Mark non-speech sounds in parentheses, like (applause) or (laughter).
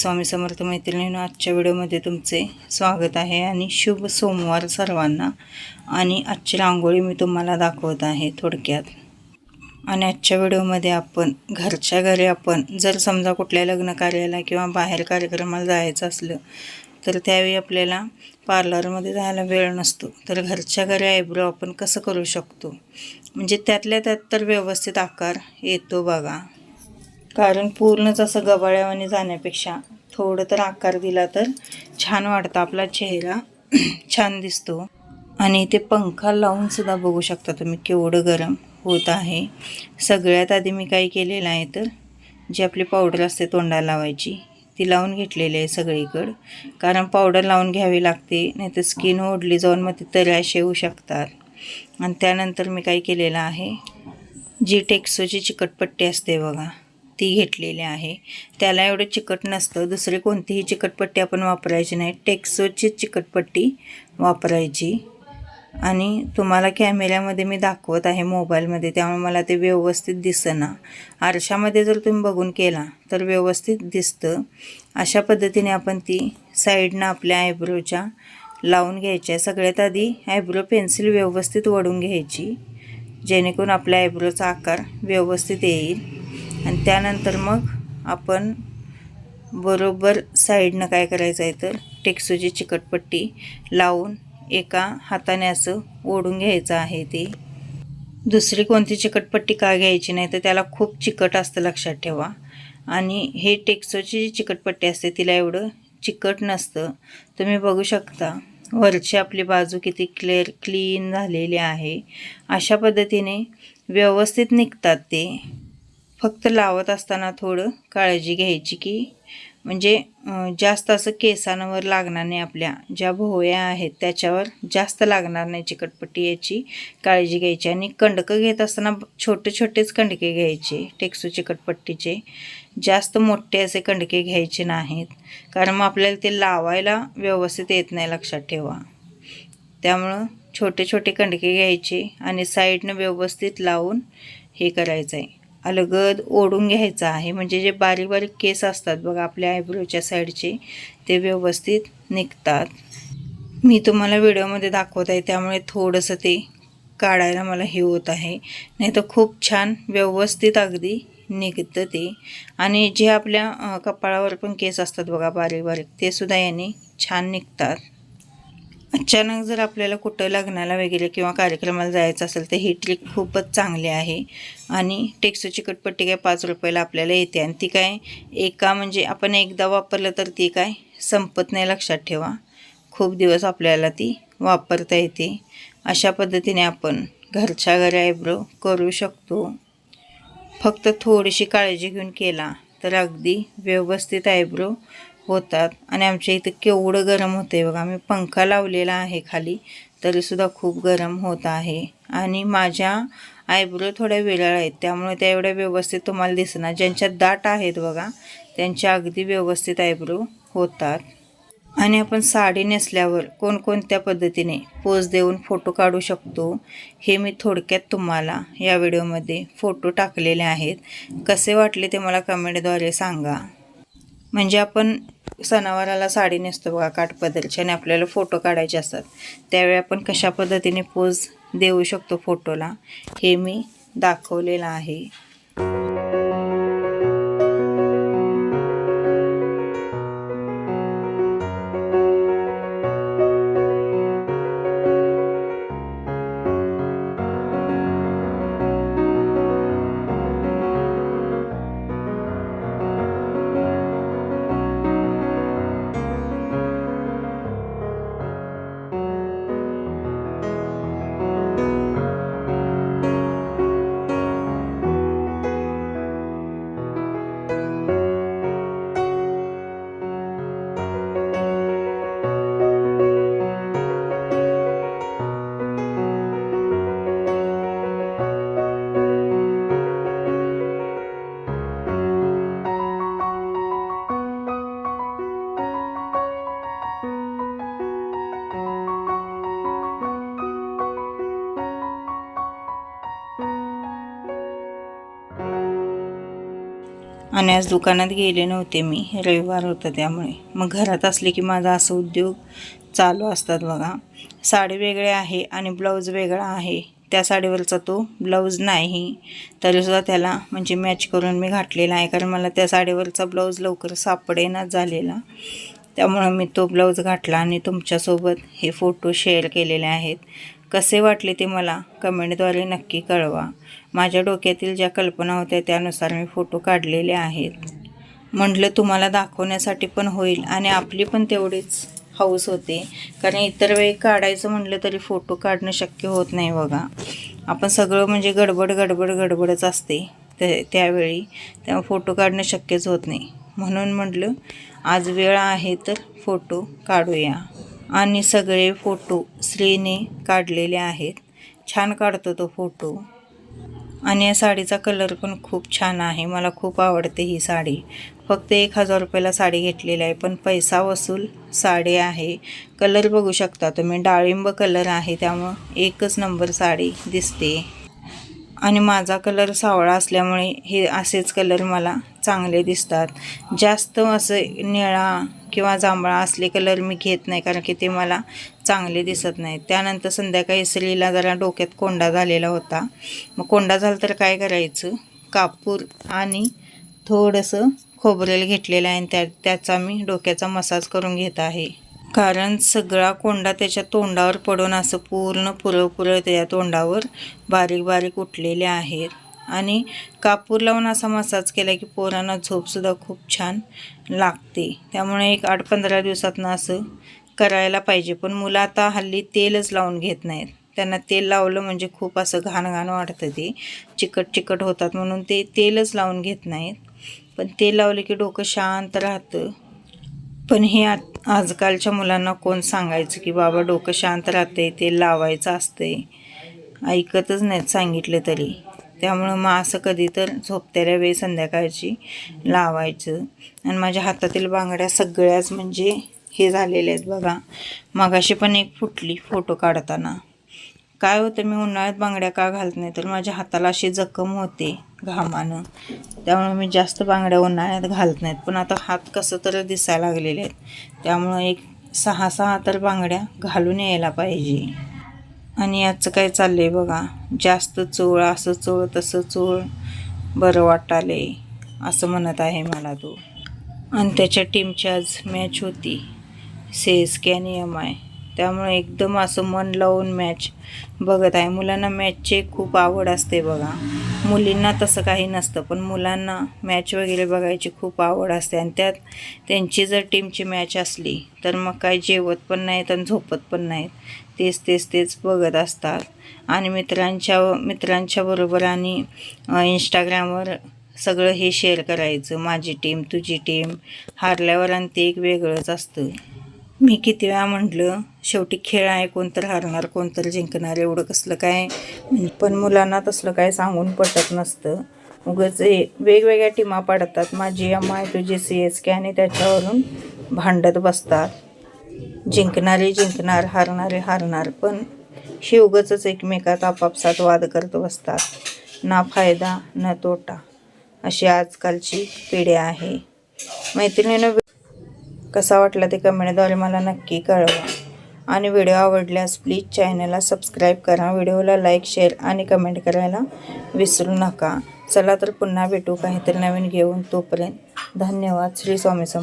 स्वामी समर्थ मैत्रिणीनं आजच्या व्हिडिओमध्ये तुमचे स्वागत आहे आणि शुभ सोमवार सर्वांना. आणि आजची रांगोळी मी तुम्हाला दाखवत आहे थोडक्यात. आणि आजच्या व्हिडिओमध्ये आपण घरच्या घरी आपण जर समजा कुठल्या लग्न कार्याला किंवा बाहेर कार्यक्रमाला जायचं असलं तर त्यावेळी आपल्याला पार्लरमध्ये जायला वेळ नसतो. तर घरच्या घरी आयब्रो आपण कसं करू शकतो? म्हणजे त्यातल्या त्यात तर व्यवस्थित आकार येतो बघा. कारण पूर्णच असं गबाळ्यावाने जाण्यापेक्षा थोडं तर आकार दिला तर छान वाटतं आपला चेहरा. (clears throat) छान दिसतो. आणि ते पंखा लावून सुद्धा बघू शकता तुम्ही केवढं गरम होत आहे. सगळ्यात आधी मी काय केलेलं आहे तर जी आपली पावडर असते तोंडाला लावायची ती लावून घेतलेली आहे सगळीकडं. कारण पावडर लावून घ्यावी लागते नाही तर स्किन ओढली जाऊन मग ती तरी येऊ शकतात. आणि त्यानंतर मी काय केलेलं आहे जी टेक्सोची चिकटपट्टी असते बघा ती घेतलेली आहे. त्याला एवढं चिकट नसतं. दुसरी कोणतीही चिकटपट्टी आपण वापरायची नाही. टेक्सोची चिकटपट्टी वापरायची. आणि तुम्हाला कॅमेऱ्यामध्ये मी दाखवत आहे मोबाईलमध्ये. त्यामुळे मला ते व्यवस्थित दिसना. आरशामध्ये जर तुम्ही बघून केला तर व्यवस्थित दिसतं. अशा पद्धतीने आपण ती साईडनं आपल्या आयब्रोच्या लावून घ्यायच्या. सगळ्यात आधी आयब्रो पेन्सिल व्यवस्थित वडून घ्यायची. जेणेकरून आपल्या आयब्रोचा आकार व्यवस्थित येईल. आणि त्यानंतर मग आपण बरोबर साईडनं काय करायचं आहे तर टेक्सोची चिकटपट्टी लावून एका हाताने असं ओढून घ्यायचं आहे ते. दुसरी कोणती चिकटपट्टी का घ्यायची नाही तर त्याला खूप चिकट असतं लक्षात ठेवा. आणि हे टेक्सोची जी चिकटपट्टी असते तिला एवढं चिकट नसतं. तुम्ही बघू शकता वरची आपली बाजू किती क्लिअर क्लीन झालेली आहे. अशा पद्धतीने व्यवस्थित निघतात ते. फक्त लावत असताना थोडं काळजी घ्यायची की म्हणजे जास्त असं केसांवर लागणार नाही आपल्या. ज्या भोवया आहेत त्याच्यावर जास्त लागणार नाही चिकटपट्टी याची काळजी घ्यायची. आणि कंडकं घेत असताना छोटे छोटेच कंडके घ्यायचे टेक्सू चिकटपट्टीचे. जास्त मोठे असे कंडके घ्यायचे नाहीत. कारण मग आपल्याला ते लावायला व्यवस्थित येत नाही लक्षात ठेवा. त्यामुळं छोटे छोटे कंडके घ्यायचे आणि साईडनं व्यवस्थित लावून हे करायचं आहे अलगद ओढून घ्यायचं आहे. म्हणजे जे बारीक बारीक केस असतात बघा आपल्या आयब्रोच्या साईडचे ते व्यवस्थित निघतात. मी तुम्हाला व्हिडिओमध्ये दाखवत आहे त्यामुळे थोडंसं ते काढायला मला हे होत आहे. नाही तर खूप छान व्यवस्थित अगदी निघतं ते. आणि जे आपल्या कपाळावर पण केस असतात बघा बारीक बारीक ते सुद्धा याने छान निघतात. अचानक जर आपल्याला कुठं लग्नाला वगैरे किंवा कार्यक्रमाला जायचं असेल तर ही ट्रिक खूपच चांगली आहे. आणि टेक्सो चिकटपट्टी काय पाच रुपयाला आपल्याला येते. आणि ती काय एका म्हणजे आपण एकदा वापरलं तर ती काय संपत नाही लक्षात ठेवा. खूप दिवस आपल्याला ती वापरता येते. अशा पद्धतीने आपण घरच्या घरी आयब्रो करू शकतो. फक्त थोडीशी काळजी घेऊन केला तर अगदी व्यवस्थित आयब्रो होतात. आणि आमच्या इथं केवढं गरम होतं आहे बघा. मी पंखा लावलेला आहे खाली. तरीसुद्धा खूप गरम होत आहे. आणि माझ्या आयब्रो थोड्या वेगळ्या आहेत. त्यामुळे त्या एवढ्या व्यवस्थित तुम्हाला दिसणार ज्यांच्या दाट आहेत बघा त्यांच्या अगदी व्यवस्थित आयब्रो होतात. आणि आपण साडी नेसल्यावर कोणकोणत्या पद्धतीने पोज देऊन फोटो काढू शकतो हे मी थोडक्यात तुम्हाला या व्हिडिओमध्ये फोटो टाकलेले आहेत. कसे वाटले ते मला कमेंटद्वारे सांगा. म्हणजे आपण सणावाराला साडी नेसतो बघा काठपदरची आणि आपल्याला फोटो काढायचे असतात. त्यावेळी आपण कशा पद्धतीने पोज देऊ शकतो फोटोला हे मी दाखवलेलं आहे. आणि आज दुकानात गेले नव्हते मी. रविवार होता त्यामुळे. मग घरात असले की माझा असं उद्योग चालू असतात बघा. साडी वेगळी आहे आणि ब्लाऊज वेगळा आहे. त्या साडीवरचा तो ब्लाऊज नाही. तरीसुद्धा त्याला म्हणजे मॅच करून मी घातलेला आहे. कारण मला त्या साडीवरचा ब्लाऊज लवकर सापडेनाच झालेला. त्यामुळं मी तो ब्लाऊज घातला आणि तुमच्यासोबत हे फोटो शेअर केलेले आहेत. कसे वाटले ते मला कमेंटद्वारे नक्की कळवा. माझ्या डोक्यातील ज्या कल्पना होत्या त्यानुसार मी फोटो काढलेले आहेत. म्हटलं तुम्हाला दाखवण्यासाठी पण होईल आणि आपली पण तेवढीच हौस होते. कारण इतर वेळी काढायचं म्हटलं तरी फोटो काढणं शक्य होत नाही बघा. आपण सगळं म्हणजे गडबड गडबड गडबडच असते. ते त्यावेळी तेव्हा फोटो काढणं शक्यच होत नाही. म्हणून म्हटलं आज वेळ आहे तर फोटो काढूया. आणि सगळे फोटो स्त्रीने काढलेले आहेत. छान काढतो तो फोटो. आणि या साडीचा कलर पण खूप छान आहे. मला खूप आवडते ही साडी. फक्त एक हजार रुपयाला साडी घेतलेली आहे पण पैसा वसूल साडी आहे. कलर बघू शकता तुम्ही. डाळिंब कलर आहे त्यामुळं एकच नंबर साडी दिसते. आणि माझा कलर सावळा असल्यामुळे हे असेच कलर मला चांगले दिसतात. जास्त असं निळा किंवा जांभळा असले कलर मी घेत नाही कारण की ते मला चांगले दिसत नाहीत त्यानंतर संध्याकाळी इसलीला जरा डोक्यात कोंडा झालेला होता. मग कोंडा झाला तर काय करायचं? कापूर आणि थोडंसं खोबरेल घेतलेलं आहे आणि त्या त्याचा मी डोक्याचा मसाज करून घेत आहे. कारण सगळा कोंडा त्याच्या तोंडावर पडून असं पूर्ण पुरळ त्याच्या तोंडावर बारीक बारीक उठलेले आहेत. आणि कापूर लावून असा मसाज केला की पोरांना झोपसुद्धा खूप छान लागते. त्यामुळे एक आठ पंधरा दिवसातनं असं करायला पाहिजे. पण मुलं आता हल्ली तेलच लावून घेत नाहीत. त्यांना तेल लावलं म्हणजे खूप असं घाण घाण वाटतं ते. चिकट चिकट होतात म्हणून ते तेलच लावून घेत नाहीत. पण तेल लावले की डोकं शांत राहतं. पण हे आ आजकालच्या मुलांना कोण सांगायचं की बाबा डोकं शांत राहतंय तेल लावायचं असतंय? ऐकतच नाहीत सांगितलं तरी. त्यामुळं मग असं कधी तर झोपत्याला वेळी संध्याकाळची लावायचं. आणि माझ्या हातातील बांगड्या सगळ्याच म्हणजे हे झालेले आहेत बघा. मगाशी पण एक फुटली फोटो काढताना. काय होतं मी उन्हाळ्यात बांगड्या का घालत नाही? तर माझ्या हाताला अशी जखम होते घामानं. त्यामुळे मी जास्त बांगड्या उन्हाळ्यात घालत नाहीत. पण आता हात कसं तर दिसायला लागलेले आहेत. त्यामुळं एक सहा सहा तर बांगड्या घालून यायला पाहिजे. आणि याचं काय चाललं आहे बघा. जास्त चोळ असं चोळ तसं चोळ. बरं वाटाले असं म्हणत आहे मला तो. आणि त्याच्या टीमची आज मॅच होती. C S K M I त्यामुळे एकदम असं मन लावून मॅच बघत आहे. मुलांना मॅचची खूप आवड असते बघा. मुलींना तसं काही नसतं पण मुलांना मॅच वगैरे बघायची खूप आवड असते. आणि त्यात त्यांची जर टीमची मॅच असली तर मग काय जेवत पण नाहीत आणि झोपत पण नाहीत. तेच तेच तेच बघत असतात. आणि मित्रांच्या मित्रांच्या बरोबर आणि इंस्टाग्रामवर सगळं हे शेअर करायचं. माझी टीम तुझी टीम हारल्यावर आणि ते एक वेगळंच असतं. मी किती वेळा म्हटलं शेवटी खेळ आहे कोणतर हारणार कोणतर जिंकणार एवढं कसलं काय? पण मुलांना तसलं काय सांगून पटत नसतं. उगाच वेगवेगळ्या टीमा पडतात. माझी एम आय तुझी सी एस के आणि त्याच्यावरून भांडत बसतात. जिंकणारे जिंकणार हारणारे हारणार पण हे एकमेकात आपापसात वाद करत बसतात. ना फायदा ना तोटा अशी आजकालची पिढी आहे. मैत्रिणीनं कसा वाटला ते कमेंटद्वारे मला नक्की कळवा. आणि व्हिडिओ आवडल्यास प्लीज चॅनलला सबस्क्राईब करा. व्हिडिओला लाईक शेअर आणि कमेंट करायला विसरू नका. चला तर पुन्हा भेटू काहीतरी नवीन घेऊन. तोपर्यंत धन्यवाद. श्री स्वामी सम